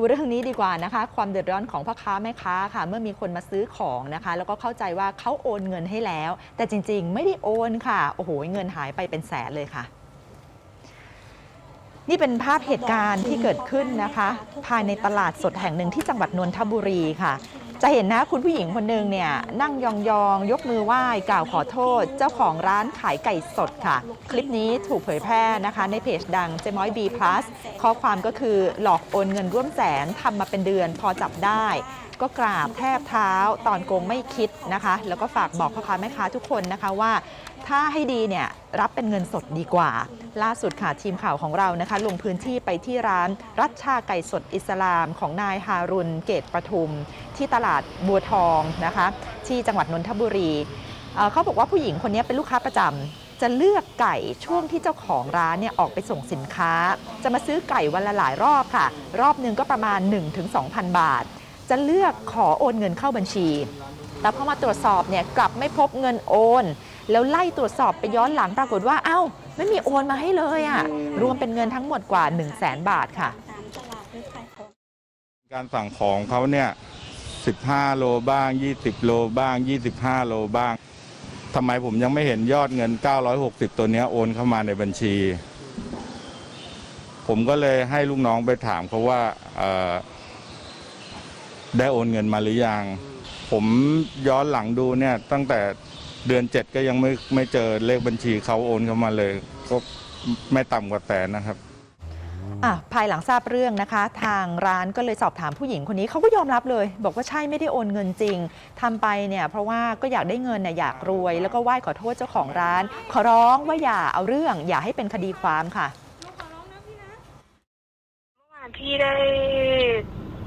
ดูเรื่องนี้ดีกว่านะคะ ความเดือดร้อนของพ่อค้าแม่ค้าค่ะ เมื่อมีคนมาซื้อของนะคะ แล้วก็เข้าใจว่าเขาโอนเงินให้แล้ว แต่จริงๆ ไม่ได้โอนค่ะ โอ้โห เงินหายไปเป็นแสนเลยค่ะ นี่เป็นภาพเหตุการณ์ที่เกิดขึ้นนะคะ ภายในตลาดสดแห่งหนึ่งที่จังหวัดนนทบุรีค่ะ จะเห็นนะคุณผู้หญิงคนหนึ่งเนี่ยนั่งยองๆยกมือไหว้กล่าวขอโทษ เจ้าของร้านขายไก่สดค่ะ คลิปนี้ถูกเผยแพร่นะคะในเพจดังเจมอยบีพลัสข้อความก็คือหลอกโอนเงินร่วมแสนทำมาเป็นเดือนพอจับได้ ก็กราบแทบเท้าตอนโกงไม่คิดนะคะ แล้วก็ฝากบอกพ่อค้าแม่ค้าทุกคนนะคะว่า ถ้าให้ดีเนี่ย รับเป็นเงินสดดีกว่า ล่าสุดค่ะทีมข่าวของเรานะคะ ลงพื้นที่ไปที่ร้านรัชชาไก่สดอิสลามของนายฮารุนเกตประทุม ที่ตลาดบัวทองนะคะ ที่จังหวัดนนทบุรี เขาบอกว่าผู้หญิงคนนี้เป็นลูกค้าประจำจะเลือกไก่ช่วงที่เจ้าของร้านเนี่ยออกไปส่งสินค้า จะมาซื้อไก่วันละหลายรอบค่ะ รอบหนึ่งก็ประมาณ 1-2,000 บาท จะเลือกขอโอนเงินเข้าบัญชี แต่พอมาตรวจสอบเนี่ยกลับไม่พบเงินโอน แล้วไล่ตรวจสอบไปย้อนหลังปรากฏว่า เอ้า ไม่มีโอนมาให้เลยอะ่ะ รวมเป็นเงินทั้งหมดกว่า 1 0 0 0 0แสนบาทค่ะตามตลาดหรือขายของการสั่งของเขาเนี่ย 15 โลบ้าง 20 โลบ้าง 25 โลบ้างทำไมผมยังไม่เห็นยอดเงิน 960 ตัวเนี้ยโอนเข้ามาในบัญชี ผมก็เลยให้ลูกน้องไปถามเขาว่าเอ่อได้โอนเงินมาหรือยัง ผมย้อนหลังดูเนี่ยตั้งแต่ เดือน7ก็ยังไม่ไม่เจอเลขบัญชีเขาโอนเข้ามาเลย ก็ไม่ต่ำกว่าแสนนะครับอะภายหลังทราบเรื่องนะคะ ทางร้านก็เลยสอบถามผู้หญิงคนนี้เขาก็ยอมรับเลย บอกว่าใช่ไม่ได้โอนเงินจริงทำไปเนี่ยเพราะว่าก็อยากได้เงินเนี่ยอยากรวย แล้วก็ไหว้ขอโทษเจ้าของร้าน ขอร้องว่าอย่าเอาเรื่อง อย่าให้เป็นคดีความค่ะเมื่อวานพี่ได้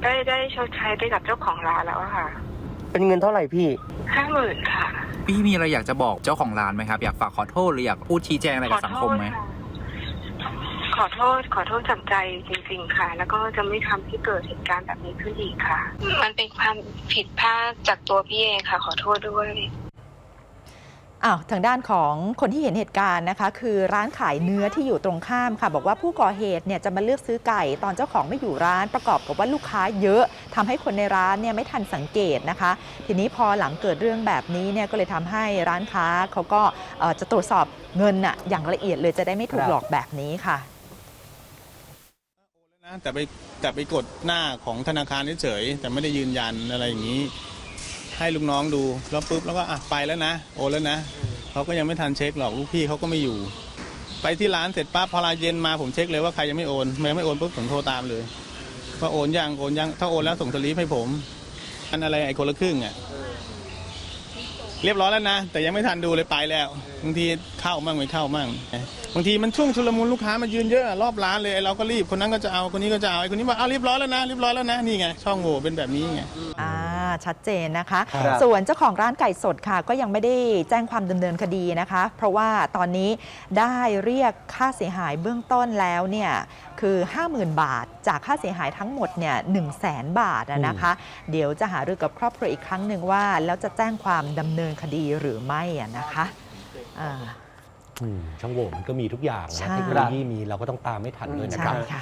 ได้ได้ชดใช้ไปกับเจ้าของร้านแล้วอะค่ะ เป็นเงินเท่าไหร่พี่ ห้าหมื่นค่ะพี่มีอะไรอยากจะบอกเจ้าของร้านไหมครับ อยากฝากขอโทษหรืออยากพูดชี้แจงอะไรกับสังคมไหมค่ะขอโทษขอโทษจากใจจริง ๆ ค่ะ แล้วก็จะไม่ทำให้เกิดเหตุการณ์แบบนี้ขึ้นอีกค่ะ มันเป็นความผิดพลาดจากตัวพี่เองค่ะ ขอโทษด้วย อ้าวทางด้านของคนที่เห็นเหตุการณ์นะคะ คือร้านขายเนื้อที่อยู่ตรงข้ามค่ะ บอกว่าผู้ก่อเหตุเนี่ยจะมาเลือกซื้อไก่ตอนเจ้าของไม่อยู่ร้านประกอบกับว่าลูกค้าเยอะทำให้คนในร้านเนี่ยไม่ทันสังเกตนะคะ ทีนี้พอหลังเกิดเรื่องแบบนี้เนี่ยก็เลยทำให้ร้านค้าเขาก็เอ่อจะตรวจสอบเงินน่ะอย่างละเอียดเลยจะได้ไม่ถูกครับหลอกแบบนี้ค่ะนะแต่ไปแต่ไปกดหน้าของธนาคารเฉยๆแต่ไม่ได้ยืนยันอะไรอย่างนี้ ให้ลูกน้องดูแล้วปุ๊บแล้วก็อะไปแล้วนะโอนแล้วนะเขาก็ยังไม่ทันเช็คหรอกลูกพี่เขาก็ไม่อยู่ ไปที่ร้านเสร็จปั๊บพอลาเย็นมาผมเช็คเลยว่าใครยังไม่โอนไม่ไม่โอนปุ๊บผมโทรตามเลยว่าโอนยังโอนยังถ้าโอนแล้วส่งสลิปให้ผม อันอะไรไอ้คนละครึ่งอะเรียบร้อยแล้วนะ แต่ยังไม่ทันดูเลยไปแล้วบางทีเข้ามั่งไม่เข้ามั่งบางทีมันช่วงชุลมุนลูกค้ามายืนเยอะรอบร้านเลยเราก็รีบคนนั้นก็จะเอาคนนี้ก็จะเอาไอ้คนนี้บอกเอาเรียบร้อยแล้วนะเรียบร้อยแล้วนะนี่ไงช่องโหว่เป็นแบบนี้ไง ชัดเจนนะคะ ครับส่วนเจ้าของร้านไก่สดค่ะ ก็ยังไม่ได้แจ้งความดำเนินคดีนะคะ เพราะว่าตอนนี้ได้เรียกค่าเสียหายเบื้องต้นแล้วเนี่ยคือ 50,000 บาท จากค่าเสียหายทั้งหมดเนี่ย1 0 0 0 0แบาทอะนะคะ เดี๋ยวจะหารือกับครอบครัวอีกครั้งหนึ่งว่า แล้วจะแจ้งความดำเนินคดีหรือไม่อะนะคะอ่า อืมช่องโหว่มันก็มีทุกอย่างใช่ นะเทคโนโลยีมีเราก็ต้องตามไม่ทันด้วยนะคใช่รับ ค่ะ